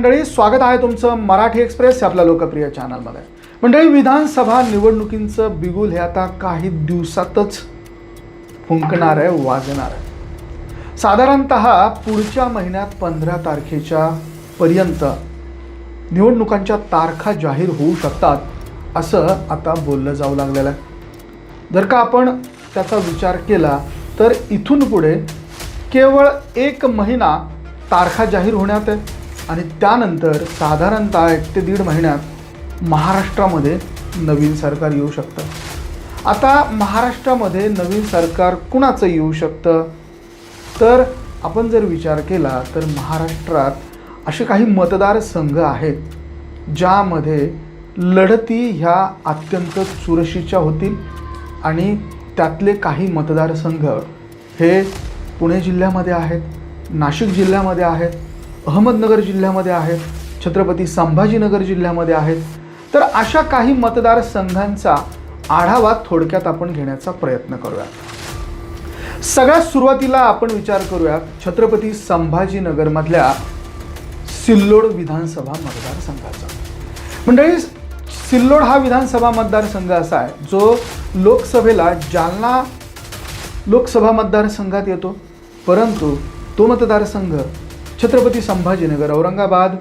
मंडळी स्वागत आहे तुमचं मराठी एक्सप्रेस आपल्या लोकप्रिय चॅनलमध्ये. मंडळी विधानसभा निवडणुकींचं बिगुल हे आता काही दिवसातच फुंकणार आहे वाजणार आहे. साधारणत पुढच्या महिन्यात पंधरा तारखेच्या पर्यंत निवडणुकांच्या तारखा जाहीर होऊ शकतात असं आता बोललं जाऊ लागलेलं आहे. जर का आपण त्याचा विचार केला तर इथून पुढे केवळ एक महिना तारखा जाहीर होण्यात आहे. आणि त्यानंतर साधारणतः एक ते दीड महिन्यात महाराष्ट्रामध्ये नवीन सरकार येऊ शकतं. आता महाराष्ट्रामध्ये नवीन सरकार कुणाचं येऊ शकतं? तर आपण जर विचार केला तर महाराष्ट्रात असे काही मतदारसंघ आहेत ज्यामध्ये लढती ह्या अत्यंत चुरशीच्या होतील आणि त्यातले काही मतदारसंघ हे पुणे जिल्ह्यामध्ये आहेत नाशिक जिल्ह्यामध्ये आहेत अहमदनगर जिल्ह्यामध्ये आहेत छत्रपती संभाजीनगर जिल्ह्यामध्ये आहेत. तर अशा काही मतदारसंघांचा आढावा थोडक्यात आपण घेण्याचा प्रयत्न करूया सगळ्यात सुरुवातीला आपण विचार करूया छत्रपती संभाजीनगरमधल्या सिल्लोड विधानसभा मतदारसंघाचा. मंडळी सिल्लोड हा विधानसभा मतदारसंघ असा आहे जो लोकसभेला जालना लोकसभा मतदारसंघात येतो. परंतु तो मतदारसंघ छत्रपती संभाजीनगर औरंगाबाद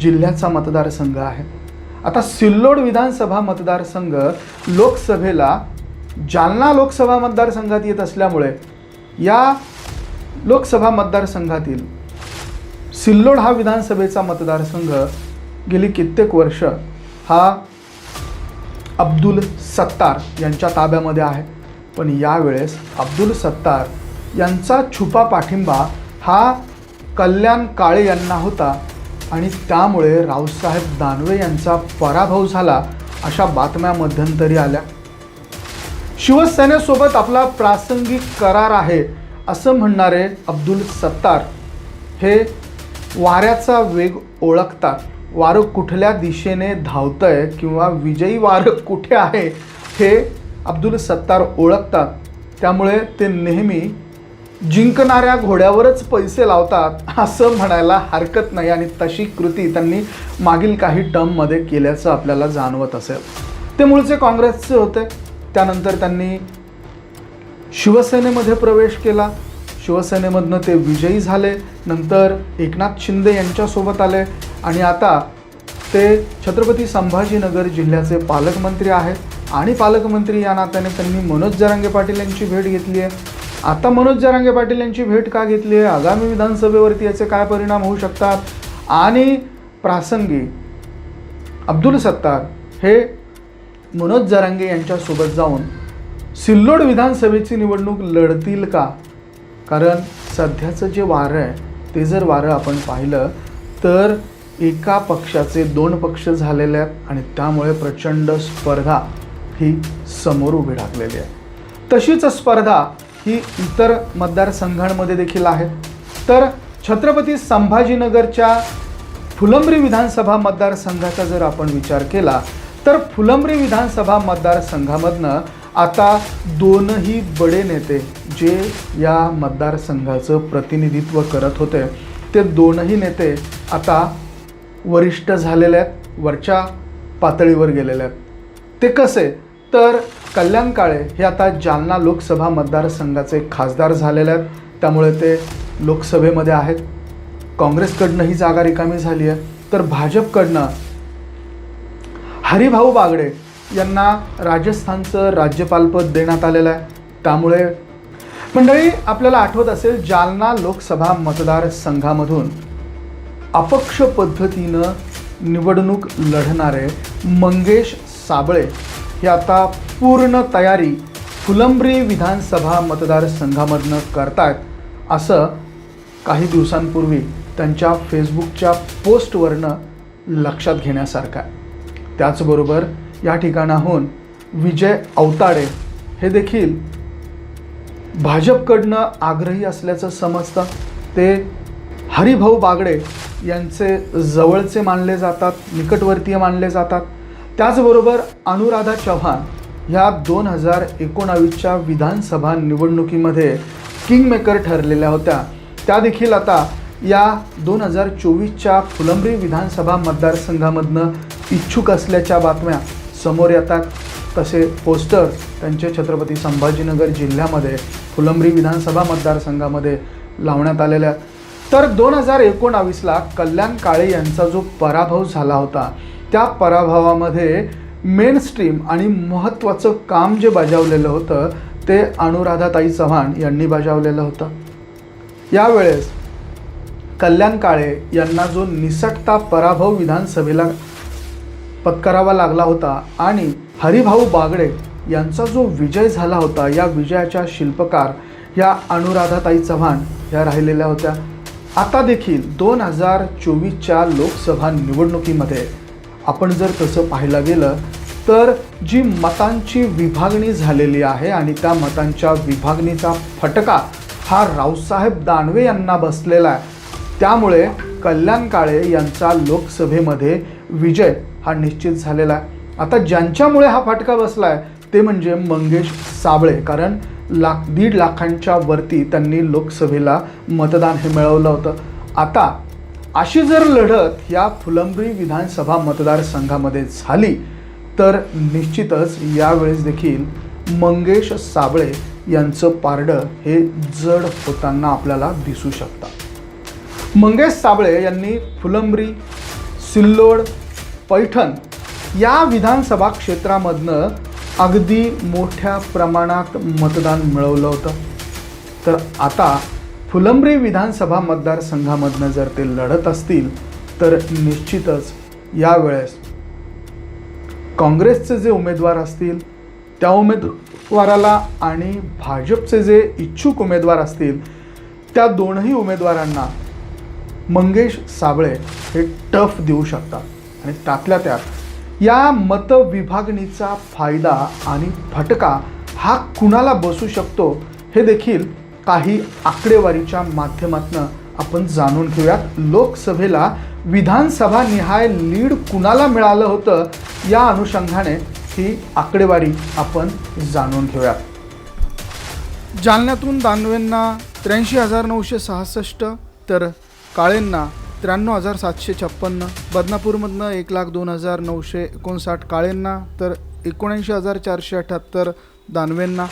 जिल्ह्याचा मतदारसंघ आहे. आता सिल्लोड विधानसभा मतदारसंघ लोकसभेला जालना लोकसभा मतदारसंघात येत असल्यामुळे या लोकसभा मतदारसंघातील सिल्लोड हा विधानसभेचा मतदारसंघ गेली कित्येक वर्ष हा अब्दुल सत्तार यांच्या ताब्यामध्ये आहे. पण यावेळेस अब्दुल सत्तार यांचा छुपा पाठिंबा हा कल्याण काळे यांना होता आणि त्यामुळे रावसाहेब दानवे यांचा पराभव झाला अशा बातम्या मध्यंतरी आल्या. शिवसेनेसोबत आपला प्रासंगिक करार आहे असं म्हणणारे अब्दुल सत्तार हे वाऱ्याचा वेग ओळखतात. वारं कुठल्या दिशेने धावतंय किंवा विजयी वारं कुठे आहे हे अब्दुल सत्तार ओळखतात. त्यामुळे ते नेहमी जिंकणाऱ्या घोड्यावरच पैसे लावतात असं म्हणायला हरकत नाही आणि तशी कृती त्यांनी मागील काही टर्ममध्ये केल्याचं आपल्याला जाणवत असेल. ते मूळचे काँग्रेसचे होते. त्यानंतर त्यांनी शिवसेनेमध्ये प्रवेश केला. शिवसेनेमधनं ते विजयी झाले. नंतर एकनाथ शिंदे यांच्यासोबत आले. आणि आता ते छत्रपती संभाजीनगर जिल्ह्याचे पालकमंत्री आहेत. आणि पालकमंत्री या नात्याने त्यांनी मनोज जरांगे पाटील यांची भेट घेतली आहे. आता मनोज जरांगे पाटील यांची भेट का घेतली आहे? आगामी विधानसभेवरती याचे काय परिणाम होऊ शकतात? आणि प्रासंगी अब्दुल सत्तार हे मनोज जरांगे यांच्यासोबत जाऊन सिल्लोड विधानसभेची निवडणूक लढतील का? कारण सध्याचं जे वारं आहे ते जर वारं आपण पाहिलं तर एका पक्षाचे दोन पक्ष झालेले आहेत आणि त्यामुळे प्रचंड स्पर्धा ही समोर उभी टाकलेली आहे. तशीच स्पर्धा ही इतर मतदारसंघांमध्ये देखील आहेत. तर छत्रपती संभाजीनगरच्या फुलंब्री विधानसभा मतदारसंघाचा जर आपण विचार केला तर फुलंब्री विधानसभा मतदारसंघामधनं आता दोनही बडे नेते जे या मतदारसंघाचं प्रतिनिधित्व करत होते ते दोनही नेते आता वरिष्ठ झालेले आहेत वरच्या पातळीवर गेलेले आहेत. ते कसे? तर कल्याण काळे हे आता जालना लोकसभा मतदारसंघाचे खासदार झालेले आहेत. त्यामुळे ते लोकसभेमध्ये आहेत. काँग्रेसकडनं ही जागा रिकामी झाली आहे. तर भाजपकडनं हरिभाऊ बागडे यांना राजस्थानचं राज्यपालपद देण्यात आलेलं आहे. त्यामुळे मंडळी आपल्याला आठवत असेल जालना लोकसभा मतदारसंघामधून अपक्ष पद्धतीनं निवडणूक लढणारे मंगेश साबळे ही आता पूर्ण तयारी फुलंब्री विधानसभा मतदारसंघामधनं करतायत. असं काही दिवसांपूर्वी त्यांच्या फेसबुकच्या पोस्टवरनं लक्षात घेण्यासारखं आहे. त्याचबरोबर या ठिकाणाहून विजय अवताडे हे देखील भाजपकडनं आग्रही असल्याचं समजतं. ते हरिभाऊ बागडे यांचे जवळचे मानले जातात निकटवर्तीय मानले जातात. त्याचबरोबर अनुराधा चव्हाण ह्या दोन हजार एकोणावीसच्या विधानसभा निवडणुकीमध्ये किंगमेकर ठरलेल्या होत्या. त्या देखील आता या दोन हजार चोवीसच्या फुलंब्री विधानसभा मतदारसंघामधनं इच्छुक असल्याच्या बातम्या समोर येतात. तसे पोस्टर त्यांचे छत्रपती संभाजीनगर जिल्ह्यामध्ये फुलंब्री विधानसभा मतदारसंघामध्ये लावण्यात आलेल्या तर दोन हजार एकोणावीसला कल्याण काळे यांचा जो पराभव झाला होता त्या पराभवामध्ये मेन स्ट्रीम आणि महत्त्वाचं काम जे बजावलेलं होतं ते अनुराधाताई चव्हाण यांनी बजावलेलं होतं. यावेळेस कल्याण काळे यांना जो निसटता पराभव विधानसभेला पत्करावा लागला होता आणि हरिभाऊ बागडे यांचा जो विजय झाला होता या विजयाच्या शिल्पकार या अनुराधाताई चव्हाण या राहिलेल्या होत्या. आता देखील दोन हजार चोवीसच्या लोकसभा निवडणुकीमध्ये आपण जर तसं पाहायला गेलं तर जी मतांची विभागणी झालेली आहे आणि त्या मतांच्या विभागणीचा फटका हा रावसाहेब दानवे यांना बसलेला आहे. त्यामुळे कल्याण काळे यांचा लोकसभेमध्ये विजय हा निश्चित झालेला आहे. आता ज्यांच्यामुळे हा फटका बसला आहे ते म्हणजे मंगेश साबळे. कारण लाख दीड लाखांच्या वरती त्यांनी लोकसभेला मतदान हे मिळवलं होतं. आता अशी जर लढत या फुलंब्री विधानसभा मतदारसंघामध्ये झाली तर निश्चितच यावेळेस देखील मंगेश साबळे यांचं पारडं हे जड होताना आपल्याला दिसू शकतं मंगेश साबळे यांनी फुलंब्री सिल्लोड पैठण या विधानसभा क्षेत्रामधनं अगदी मोठ्या प्रमाणात मतदान मिळवलं होतं. तर आता फुलंब्री विधानसभा मतदारसंघामधनं जर ते लढत असतील तर निश्चितच यावेळेस काँग्रेसचे जे उमेदवार असतील त्या उमेदवाराला आणि भाजपचे जे इच्छुक उमेदवार असतील त्या दोनही उमेदवारांना मंगेश साबळे हे टफ देऊ शकतात. आणि त्यातल्या त्यात या मतविभागणीचा फायदा आणि फटका हा कुणाला बसू शकतो हे देखील काही आकडेवारीच्या माध्यमातून आपण जाणून घेऊयात लोकसभेला विधानसभा निहाय लीड कुणाला मिळालं होतं या अनुषंगाने ही आकडेवारी आपण जाणून घेऊयात जालन्यातून दानवेंना त्र्याऐंशी हजार नऊशे सहासष्ट तर काळेंना त्र्याण्णव हजार सातशे छप्पन्न बदनापूरमधनं एक लाख दोन हजार नऊशे एकोणसाठ काळेंना तर एकोणऐंशी हजार चारशे अठ्ठ्याहत्तर दानवेंना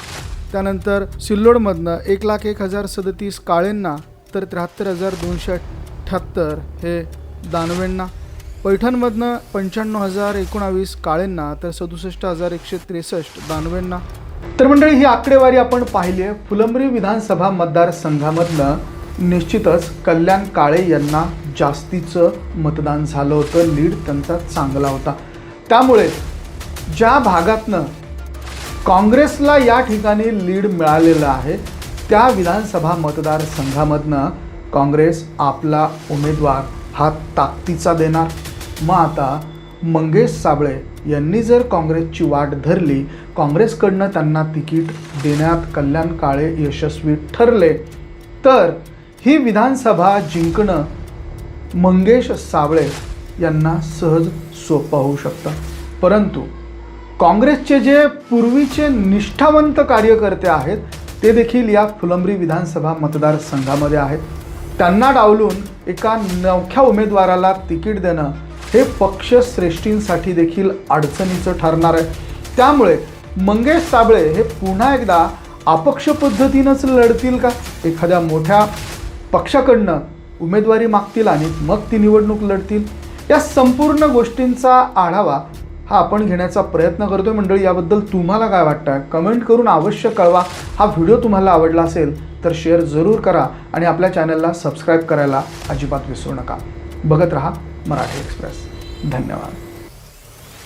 त्यानंतर सिल्लोडमधनं एक लाख एक हजार सदतीस काळेंना तर त्र्याहत्तर हजार दोनशे अठ्ठ्याहत्तर हे दानवेंना. पैठणमधनं पंच्याण्णव हजार एकोणावीस काळेंना तर सदुसष्ट हजार एकशे त्रेसष्ट दानवेंना. तर मंडळी ही आकडेवारी आपण पाहिली आहे फुलंब्री विधानसभा मतदारसंघामधनं. निश्चितच कल्याण काळे यांना जास्तीचं मतदान झालं होतं लीड त्यांचा चांगला होता. त्यामुळे ज्या भागातनं काँग्रेसला या ठिकाणी लीड मिळालेलं आहे. त्या विधानसभा मतदारसंघामधनं काँग्रेस आपला उमेदवार हा ताकदीचा देणार. मग आता मंगेश साबळे यांनी जर काँग्रेसची वाट धरली काँग्रेसकडनं त्यांना तिकीट देण्यात कल्याण काळे यशस्वी ठरले तर ही विधानसभा जिंकणं मंगेश साबळे यांना सहज सोपं होऊ शकतं. परंतु काँग्रेसचे जे पूर्वीचे निष्ठावंत कार्यकर्ते आहेत ते देखील या फुलंब्री विधानसभा मतदारसंघामध्ये आहेत. त्यांना डावलून एका नवख्या उमेदवाराला तिकीट देणं हे पक्षश्रेष्ठींसाठी देखील अडचणीचं ठरणार आहे. त्यामुळे मंगेश साबळे हे पुन्हा एकदा अपक्ष पद्धतीनंच लढतील का? एखाद्या मोठ्या पक्षाकडनं उमेदवारी मागतील आणि मग ती निवडणूक लढतील? या संपूर्ण गोष्टींचा आढावा हा आपण घेण्याचा प्रयत्न करतोय मंडळी याबद्दल तुम्हाला काय वाटतं कमेंट करून अवश्य कळवा. हा व्हिडिओ तुम्हाला आवडला असेल तर शेअर जरूर करा आणि आपल्या चॅनलला सबस्क्राईब करायला अजिबात विसरू नका. बघत रहा मराठी एक्सप्रेस. धन्यवाद.